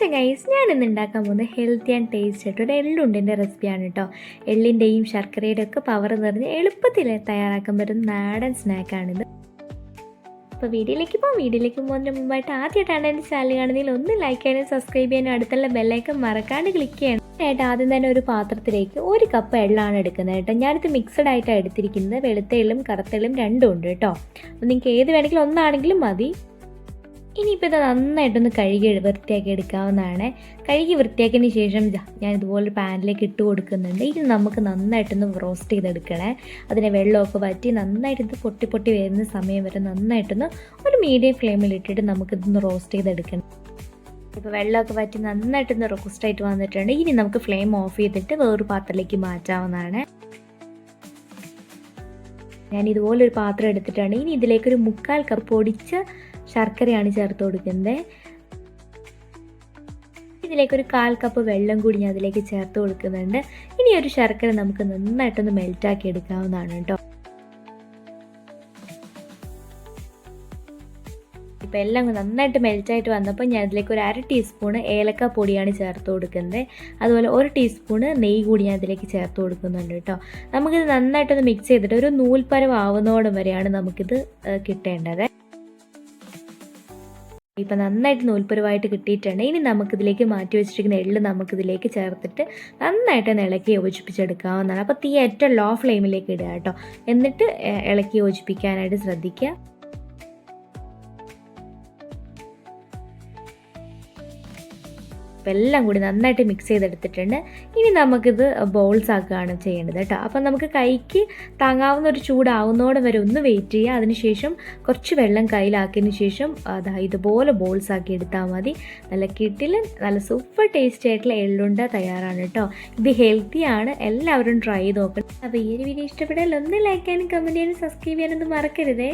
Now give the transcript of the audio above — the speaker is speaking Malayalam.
ചങ്ങൈസ് ഞാൻ ഇന്ന് ഉണ്ടാക്കാൻ പോകുന്നത് ഹെൽത്തി ആൻഡ് ടേസ്റ്റ് ആയിട്ട് ഒരു എള്ളുണ്ടിന്റെ റെസിപ്പിയാണ് കേട്ടോ എള്ളിന്റെയും ശർക്കരയുടെ ഒക്കെ പവർ നിറഞ്ഞ് എളുപ്പത്തിൽ തയ്യാറാക്കാൻ പറ്റുന്ന നാടൻ സ്നാക്കാണിത് അപ്പോൾ വീഡിയോയിലേക്ക് പോകാം വീഡിയോയിലേക്ക് പോകുന്നതിന് മുമ്പായിട്ട് ആദ്യമായിട്ടാണ് എന്റെ ചാനൽ കാണുന്നതിൽ ഒന്ന് ലൈക്ക് ചെയ്യാനും സബ്സ്ക്രൈബ് ചെയ്യാനും അടുത്തുള്ള ബെല്ലൈക്കൻ മറക്കാണ്ട് ക്ലിക്ക് ചെയ്യണം. ആയിട്ട് ആദ്യം തന്നെ ഒരു പാത്രത്തിലേക്ക് ഒരു കപ്പ് എള്ളാണ് എടുക്കുന്നത് കേട്ടോ ഞാനിത് മിക്സഡ് ആയിട്ടാണ് എടുത്തിരിക്കുന്നത്. വെളുത്ത എള്ളും കറുത്ത എള്ളും രണ്ടും ഉണ്ട് കേട്ടോ അപ്പോൾ നിങ്ങൾക്ക് ഏത് വേണമെങ്കിലും ഒന്നാണെങ്കിലും മതി. ഇനിയിപ്പോൾ ഇത് നന്നായിട്ടൊന്ന് കഴുകി വൃത്തിയാക്കി എടുക്കാവുന്നതാണ്. കഴുകി വൃത്തിയാക്കിയതിന് ശേഷം ഞാൻ ഇതുപോലെ പാനിലേക്ക് ഇട്ട് കൊടുക്കുന്നുണ്ട്. ഇത് നമുക്ക് നന്നായിട്ടൊന്ന് റോസ്റ്റ് ചെയ്തെടുക്കണേ. അതിനെ വെള്ളമൊക്കെ വറ്റി നന്നായിട്ട് ഇത് പൊട്ടി പൊട്ടി വരുന്ന സമയം വരെ നന്നായിട്ടൊന്ന് ഒരു മീഡിയം ഫ്ലെയിമിൽ ഇട്ടിട്ട് നമുക്കിതൊന്ന് റോസ്റ്റ് ചെയ്തെടുക്കണം. ഇപ്പോൾ വെള്ളമൊക്കെ വറ്റി നന്നായിട്ടൊന്ന് റോസ്റ്റ് ആയിട്ട് വന്നിട്ടുണ്ട്. ഇനി നമുക്ക് ഫ്ലെയിം ഓഫ് ചെയ്തിട്ട് വേറൊരു പാത്രത്തിലേക്ക് മാറ്റാവുന്നതാണ്. ഞാൻ ഇതുപോലൊരു പാത്രം എടുത്തിട്ടാണ്. ഇനി ഇതിലേക്കൊരു മുക്കാൽ കപ്പ് പൊടിച്ച ശർക്കരയാണ് ചേർത്ത് കൊടുക്കുന്നത്. ഇതിലേക്ക് ഒരു കാൽ കപ്പ് വെള്ളം കൂടി ഞാൻ അതിലേക്ക് ചേർത്ത് കൊടുക്കുന്നുണ്ട്. ഇനി ഒരു ശർക്കര നമുക്ക് നന്നായിട്ടൊന്ന് മെൽറ്റാക്കി എടുക്കാവുന്നതാണ് കേട്ടോ. ഇപ്പം എല്ലാം നന്നായിട്ട് മെൽറ്റായിട്ട് വന്നപ്പോൾ ഞാൻ അതിലേക്ക് ഒരു അര ടീസ്പൂണ് ഏലക്ക പൊടിയാണ് ചേർത്ത് കൊടുക്കുന്നത്. അതുപോലെ ഒരു ടീസ്പൂണ് നെയ്യ് കൂടി ഞാൻ അതിലേക്ക് ചേർത്ത് കൊടുക്കുന്നുണ്ട് കേട്ടോ. നമുക്കിത് നന്നായിട്ടൊന്ന് മിക്സ് ചെയ്തിട്ട് ഒരു നൂൽപ്പരവ് ആവുന്നതോടും വരെയാണ് നമുക്കിത് കിട്ടേണ്ടത്. ഇപ്പം നന്നായിട്ട് നൂൽപ്പുരവായിട്ട് കിട്ടിയിട്ടുണ്ട്. ഇനി നമുക്കിതിലേക്ക് മാറ്റി വെച്ചിരിക്കുന്ന എള്ള് നമുക്കിതിലേക്ക് ചേർത്തിട്ട് നന്നായിട്ട് ഇളക്കി യോജിപ്പിച്ചെടുക്കാവുന്നതാണ്. അപ്പോൾ തീ ഏറ്റവും ലോ ഫ്ലെയിമിലേക്ക് ഇടുക കേട്ടോ. എന്നിട്ട് ഇളക്കി യോജിപ്പിക്കാനായിട്ട് ശ്രദ്ധിക്കുക. അപ്പോൾ എല്ലാം കൂടി നന്നായിട്ട് മിക്സ് ചെയ്തെടുത്തിട്ടുണ്ട്. ഇനി നമുക്കിത് ബോൾസ് ആക്കുകയാണ് ചെയ്യേണ്ടത് കേട്ടോ. അപ്പം നമുക്ക് കൈക്ക് താങ്ങാവുന്ന ഒരു ചൂടാവുന്നോടെ വരെ ഒന്ന് വെയിറ്റ് ചെയ്യുക. അതിനുശേഷം കുറച്ച് വെള്ളം കയ്യിലാക്കിയതിന് ശേഷം അതാ ഇതുപോലെ ബോൾസ് ആക്കി എടുത്താൽ മതി. നല്ല കിട്ടിൽ നല്ല സൂപ്പർ ടേസ്റ്റി ആയിട്ടുള്ള എള്ളുണ്ട തയ്യാറാണ് കേട്ടോ. ഇത് ഹെൽത്തിയാണ് എല്ലാവരും ട്രൈ ചെയ്ത് നോക്കണം. അപ്പോൾ ഈ ഒരു വീഡിയോ ഇഷ്ടപ്പെട്ടാൽ ഒന്ന് ലൈക്ക് ചെയ്യാനും കമന്റ് ചെയ്യാനും സബ്സ്ക്രൈബ് ചെയ്യാനൊന്നും മറക്കരുതേ.